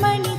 மணி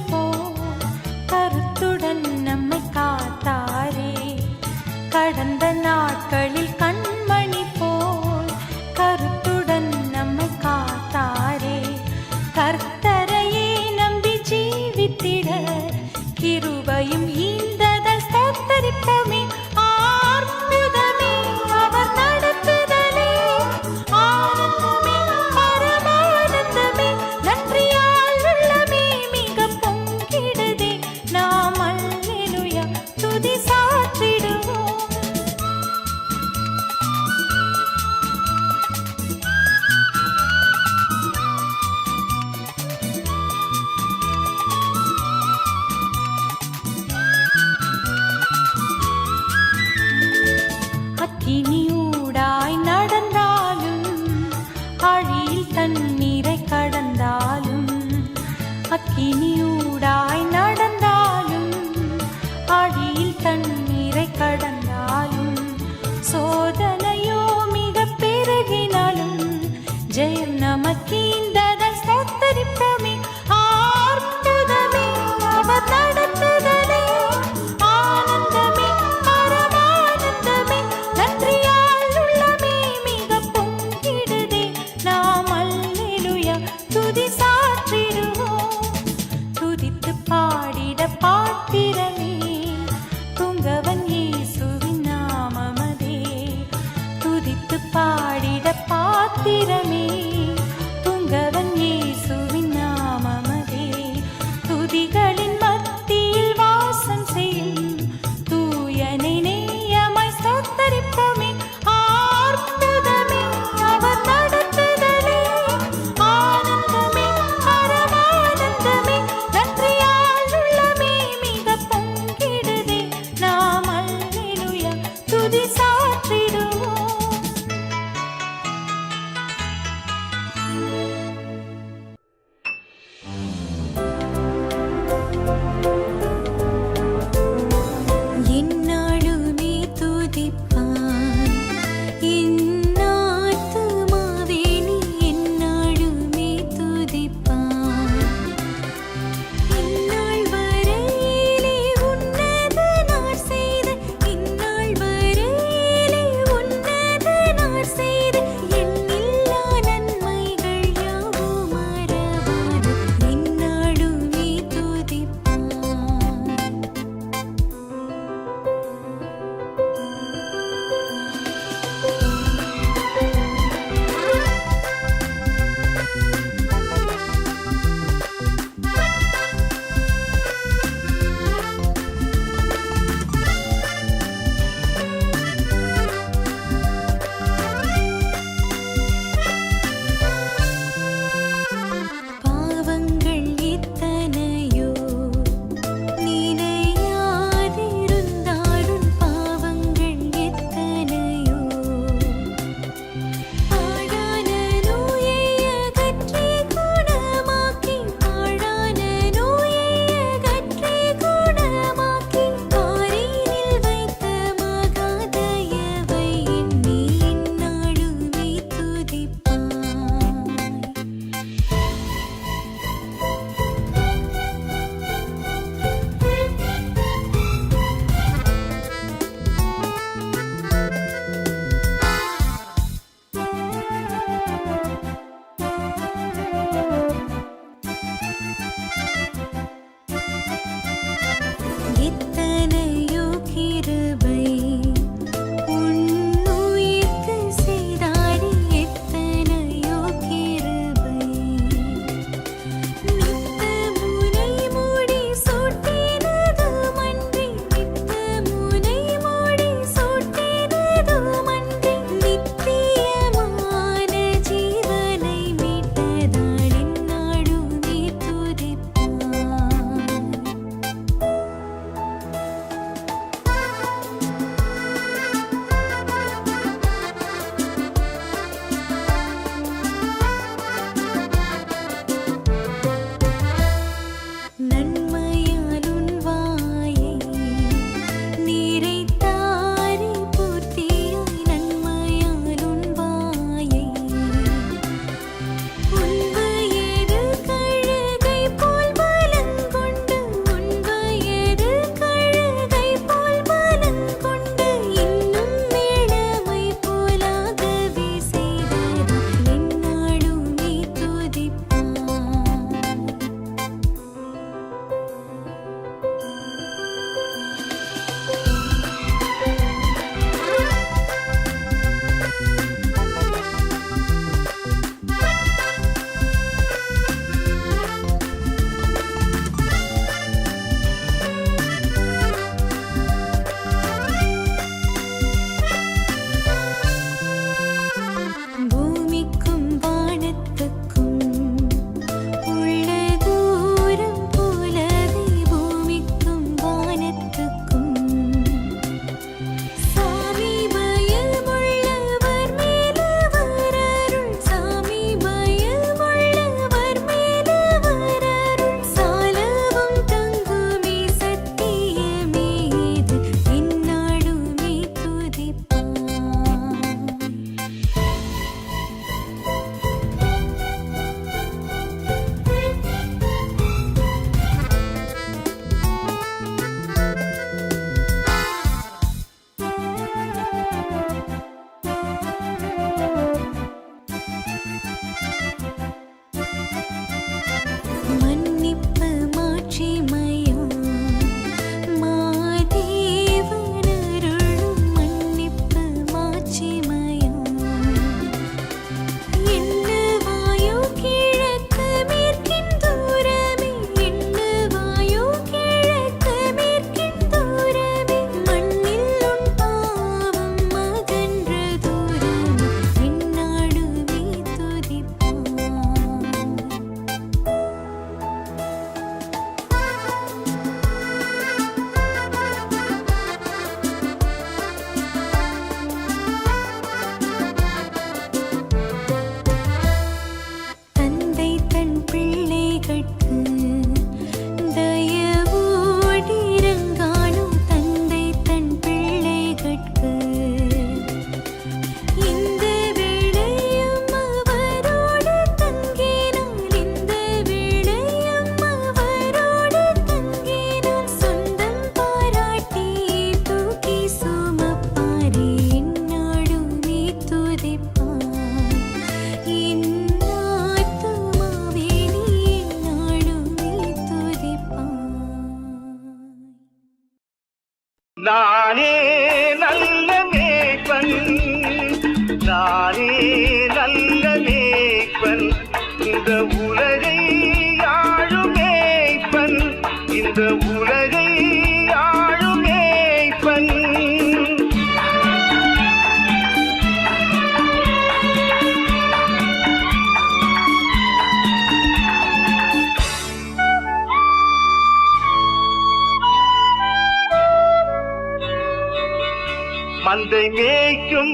மந்தை மேய்க்கும்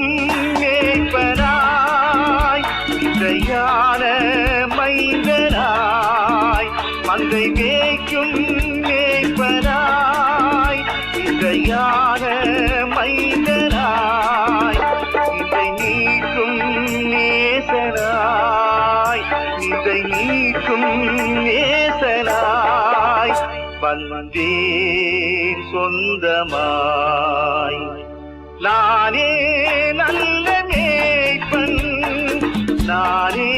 மேய்ப்பனாய் இந்த யான மைந்தனாய் மந்தை மேய்க்கும் மேய்ப்பனாய் இந்த யான மைந்தனாய் இதை நீக்கும் நேசனாய் இதை நீக்கும் நேசனாய். வந்தேன் சொந்தமாய் நானே நல்ல மேய்ப்பன். நானே